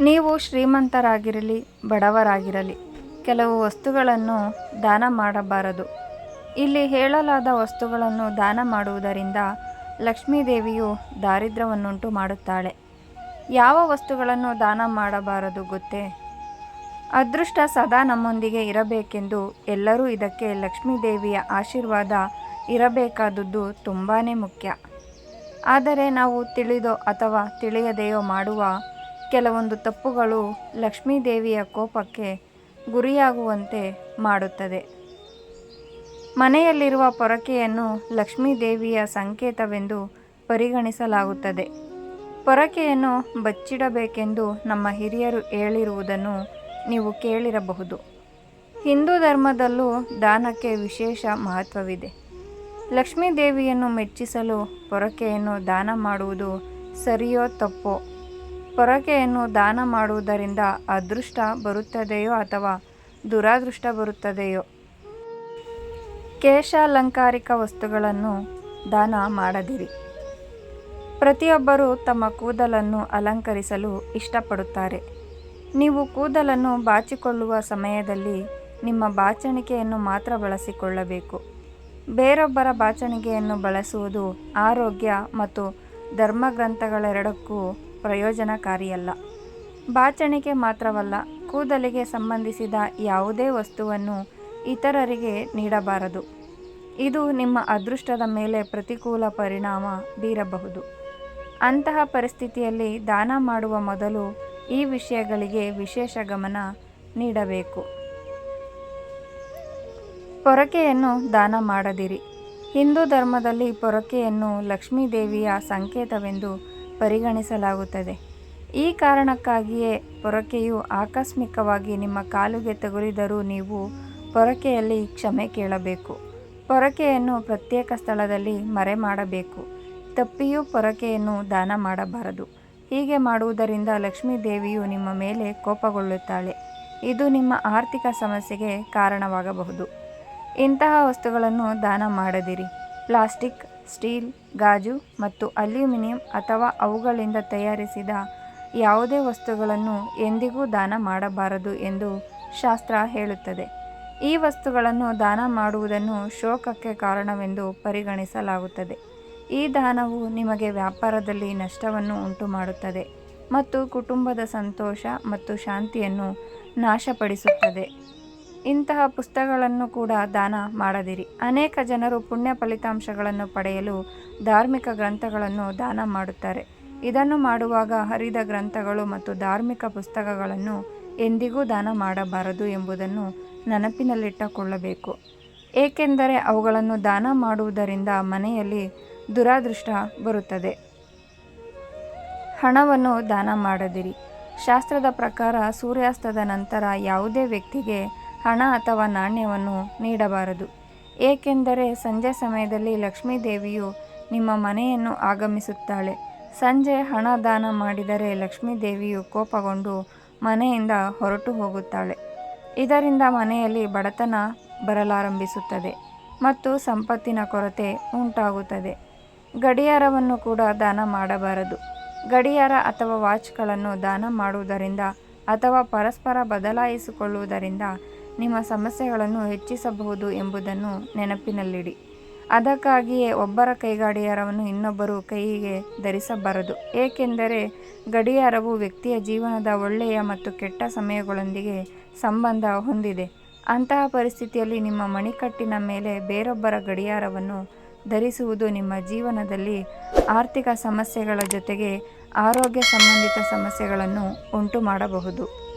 ನೀವು ಶ್ರೀಮಂತರಾಗಿರಲಿ, ಬಡವರಾಗಿರಲಿ, ಕೆಲವು ವಸ್ತುಗಳನ್ನು ದಾನ ಮಾಡಬಾರದು. ಇಲ್ಲಿ ಹೇಳಲಾದ ವಸ್ತುಗಳನ್ನು ದಾನ ಮಾಡುವುದರಿಂದ ಲಕ್ಷ್ಮೀದೇವಿಯು ದಾರಿದ್ರ್ಯವನ್ನುಂಟು ಮಾಡುತ್ತಾಳೆ. ಯಾವ ವಸ್ತುಗಳನ್ನು ದಾನ ಮಾಡಬಾರದು ಗೊತ್ತೇ? ಅದೃಷ್ಟ ಸದಾ ನಮ್ಮೊಂದಿಗೆ ಇರಬೇಕೆಂದು ಎಲ್ಲರೂ ಇದಕ್ಕೆ ಲಕ್ಷ್ಮೀದೇವಿಯ ಆಶೀರ್ವಾದ ಇರಬೇಕಾದದ್ದು ತುಂಬಾ ಮುಖ್ಯ. ಆದರೆ ನಾವು ತಿಳಿದೋ ಅಥವಾ ತಿಳಿಯದೆಯೋ ಮಾಡುವ ಕೆಲವೊಂದು ತಪ್ಪುಗಳು ಲಕ್ಷ್ಮೀದೇವಿಯ ಕೋಪಕ್ಕೆ ಗುರಿಯಾಗುವಂತೆ ಮಾಡುತ್ತದೆ. ಮನೆಯಲ್ಲಿರುವ ಪೊರಕೆಯನ್ನು ಲಕ್ಷ್ಮೀದೇವಿಯ ಸಂಕೇತವೆಂದು ಪರಿಗಣಿಸಲಾಗುತ್ತದೆ. ಪೊರಕೆಯನ್ನು ಬಚ್ಚಿಡಬೇಕೆಂದು ನಮ್ಮ ಹಿರಿಯರು ಹೇಳಿರುವುದನ್ನು ನೀವು ಕೇಳಿರಬಹುದು. ಹಿಂದೂ ಧರ್ಮದಲ್ಲೂ ದಾನಕ್ಕೆ ವಿಶೇಷ ಮಹತ್ವವಿದೆ. ಲಕ್ಷ್ಮೀದೇವಿಯನ್ನು ಮೆಚ್ಚಿಸಲು ಪೊರಕೆಯನ್ನು ದಾನ ಮಾಡುವುದು ಸರಿಯೋ ತಪ್ಪೋ? ಪೊರಕೆಯನ್ನು ದಾನ ಮಾಡುವುದರಿಂದ ಅದೃಷ್ಟ ಬರುತ್ತದೆಯೋ ಅಥವಾ ದುರಾದೃಷ್ಟ ಬರುತ್ತದೆಯೋ? ಕೇಶಾಲಂಕಾರಿಕ ವಸ್ತುಗಳನ್ನು ದಾನ ಮಾಡದಿರಿ. ಪ್ರತಿಯೊಬ್ಬರೂ ತಮ್ಮ ಕೂದಲನ್ನು ಅಲಂಕರಿಸಲು ಇಷ್ಟಪಡುತ್ತಾರೆ. ನೀವು ಕೂದಲನ್ನು ಬಾಚಿಕೊಳ್ಳುವ ಸಮಯದಲ್ಲಿ ನಿಮ್ಮ ಬಾಚಣಿಕೆಯನ್ನು ಮಾತ್ರ ಬಳಸಿಕೊಳ್ಳಬೇಕು. ಬೇರೊಬ್ಬರ ಬಾಚಣಿಗೆಯನ್ನು ಬಳಸುವುದು ಆರೋಗ್ಯ ಮತ್ತು ಧರ್ಮಗ್ರಂಥಗಳೆರಡಕ್ಕೂ ಪ್ರಯೋಜನಕಾರಿಯಲ್ಲ. ಬಾಚಣಿಕೆ ಮಾತ್ರವಲ್ಲ, ಕೂದಲಿಗೆ ಸಂಬಂಧಿಸಿದ ಯಾವುದೇ ವಸ್ತುವನ್ನು ಇತರರಿಗೆ ನೀಡಬಾರದು. ಇದು ನಿಮ್ಮ ಅದೃಷ್ಟದ ಮೇಲೆ ಪ್ರತಿಕೂಲ ಪರಿಣಾಮ ಬೀರಬಹುದು. ಅಂತಹ ಪರಿಸ್ಥಿತಿಯಲ್ಲಿ ದಾನ ಮಾಡುವ ಮೊದಲು ಈ ವಿಷಯಗಳಿಗೆ ವಿಶೇಷ ಗಮನ ನೀಡಬೇಕು. ಪೊರಕೆಯನ್ನು ದಾನ ಮಾಡದಿರಿ. ಹಿಂದೂ ಧರ್ಮದಲ್ಲಿ ಪೊರಕೆಯನ್ನು ಲಕ್ಷ್ಮೀದೇವಿಯ ಸಂಕೇತವೆಂದು ಪರಿಗಣಿಸಲಾಗುತ್ತದೆ. ಈ ಕಾರಣಕ್ಕಾಗಿಯೇ ಪೊರಕೆಯು ಆಕಸ್ಮಿಕವಾಗಿ ನಿಮ್ಮ ಕಾಲುಗೆ ತಗುಲಿದರೂ ನೀವು ಪೊರಕೆಯಲ್ಲಿ ಕ್ಷಮೆ ಕೇಳಬೇಕು. ಪೊರಕೆಯನ್ನು ಪ್ರತ್ಯೇಕ ಸ್ಥಳದಲ್ಲಿ ಮರೆ ಮಾಡಬೇಕು ತಪ್ಪಿಯೂ ಪೊರಕೆಯನ್ನು ದಾನ ಮಾಡಬಾರದು. ಹೀಗೆ ಮಾಡುವುದರಿಂದ ಲಕ್ಷ್ಮೀ ದೇವಿಯು ನಿಮ್ಮ ಮೇಲೆ ಕೋಪಗೊಳ್ಳುತ್ತಾಳೆ. ಇದು ನಿಮ್ಮ ಆರ್ಥಿಕ ಸಮಸ್ಯೆಗೆ ಕಾರಣವಾಗಬಹುದು. ಇಂತಹ ವಸ್ತುಗಳನ್ನು ದಾನ ಮಾಡದಿರಿ. ಪ್ಲಾಸ್ಟಿಕ್ ಸ್ಟೀಲ್, ಗಾಜು ಮತ್ತು ಅಲ್ಯೂಮಿನಿಯಂ ಅಥವಾ ಅವುಗಳಿಂದ ತಯಾರಿಸಿದ ಯಾವುದೇ ವಸ್ತುಗಳನ್ನು ಎಂದಿಗೂ ದಾನ ಮಾಡಬಾರದು ಎಂದು ಶಾಸ್ತ್ರ ಹೇಳುತ್ತದೆ. ಈ ವಸ್ತುಗಳನ್ನು ದಾನ ಮಾಡುವುದನ್ನು ಶೋಕಕ್ಕೆ ಕಾರಣವೆಂದು ಪರಿಗಣಿಸಲಾಗುತ್ತದೆ. ಈ ದಾನವು ನಿಮಗೆ ವ್ಯಾಪಾರದಲ್ಲಿ ನಷ್ಟವನ್ನು ಉಂಟು ಮಾಡುತ್ತದೆ ಮತ್ತು ಕುಟುಂಬದ ಸಂತೋಷ ಮತ್ತು ಶಾಂತಿಯನ್ನು ನಾಶಪಡಿಸುತ್ತದೆ. ಇಂತಹ ಪುಸ್ತಕಗಳನ್ನು ಕೂಡ ದಾನ ಮಾಡದಿರಿ. ಅನೇಕ ಜನರು ಪುಣ್ಯ ಫಲಿತಾಂಶಗಳನ್ನು ಪಡೆಯಲು ಧಾರ್ಮಿಕ ಗ್ರಂಥಗಳನ್ನು ದಾನ ಮಾಡುತ್ತಾರೆ. ಇದನ್ನು ಮಾಡುವಾಗ ಹರಿದ ಗ್ರಂಥಗಳು ಮತ್ತು ಧಾರ್ಮಿಕ ಪುಸ್ತಕಗಳನ್ನು ಎಂದಿಗೂ ದಾನ ಮಾಡಬಾರದು ಎಂಬುದನ್ನು ನೆನಪಿನಲ್ಲಿಟ್ಟುಕೊಳ್ಳಬೇಕು. ಏಕೆಂದರೆ ಅವುಗಳನ್ನು ದಾನ ಮಾಡುವುದರಿಂದ ಮನೆಯಲ್ಲಿ ದುರಾದೃಷ್ಟ ಬರುತ್ತದೆ. ಹಣವನ್ನು ದಾನ ಮಾಡದಿರಿ. ಶಾಸ್ತ್ರದ ಪ್ರಕಾರ ಸೂರ್ಯಾಸ್ತದ ನಂತರ ಯಾವುದೇ ವ್ಯಕ್ತಿಗೆ ಹಣ ಅಥವಾ ನಾಣ್ಯವನ್ನು ನೀಡಬಾರದು. ಏಕೆಂದರೆ ಸಂಜೆ ಸಮಯದಲ್ಲಿ ಲಕ್ಷ್ಮೀದೇವಿಯು ನಿಮ್ಮ ಮನೆಯನ್ನು ಆಗಮಿಸುತ್ತಾಳೆ. ಸಂಜೆ ಹಣ ದಾನ ಮಾಡಿದರೆ ಲಕ್ಷ್ಮೀ ದೇವಿಯು ಕೋಪಗೊಂಡು ಮನೆಯಿಂದ ಹೊರಟು ಹೋಗುತ್ತಾಳೆ. ಇದರಿಂದ ಮನೆಯಲ್ಲಿ ಬಡತನ ಬರಲಾರಂಭಿಸುತ್ತದೆ ಮತ್ತು ಸಂಪತ್ತಿನ ಕೊರತೆ ಉಂಟಾಗುತ್ತದೆ. ಗಡಿಯಾರವನ್ನು ಕೂಡ ದಾನ ಮಾಡಬಾರದು. ಗಡಿಯಾರ ಅಥವಾ ವಾಚ್ಗಳನ್ನು ದಾನ ಮಾಡುವುದರಿಂದ ಅಥವಾ ಪರಸ್ಪರ ಬದಲಾಯಿಸಿಕೊಳ್ಳುವುದರಿಂದ ನಿಮ್ಮ ಸಮಸ್ಯೆಗಳನ್ನು ಹೆಚ್ಚಿಸಬಹುದು ಎಂಬುದನ್ನು ನೆನಪಿನಲ್ಲಿಡಿ. ಅದಕ್ಕಾಗಿಯೇ ಒಬ್ಬರ ಕೈಗಡಿಯಾರವನ್ನು ಇನ್ನೊಬ್ಬರು ಕೈಗೆ ಧರಿಸಬಾರದು. ಏಕೆಂದರೆ ಗಡಿಯಾರವು ವ್ಯಕ್ತಿಯ ಜೀವನದ ಒಳ್ಳೆಯ ಮತ್ತು ಕೆಟ್ಟ ಸಮಯಗಳೊಂದಿಗೆ ಸಂಬಂಧ ಹೊಂದಿದೆ. ಅಂತಹ ಪರಿಸ್ಥಿತಿಯಲ್ಲಿ ನಿಮ್ಮ ಮಣಿಕಟ್ಟಿನ ಮೇಲೆ ಬೇರೊಬ್ಬರ ಗಡಿಯಾರವನ್ನು ಧರಿಸುವುದು ನಿಮ್ಮ ಜೀವನದಲ್ಲಿ ಆರ್ಥಿಕ ಸಮಸ್ಯೆಗಳ ಜೊತೆಗೆ ಆರೋಗ್ಯ ಸಂಬಂಧಿತ ಸಮಸ್ಯೆಗಳನ್ನು ಉಂಟು ಮಾಡಬಹುದು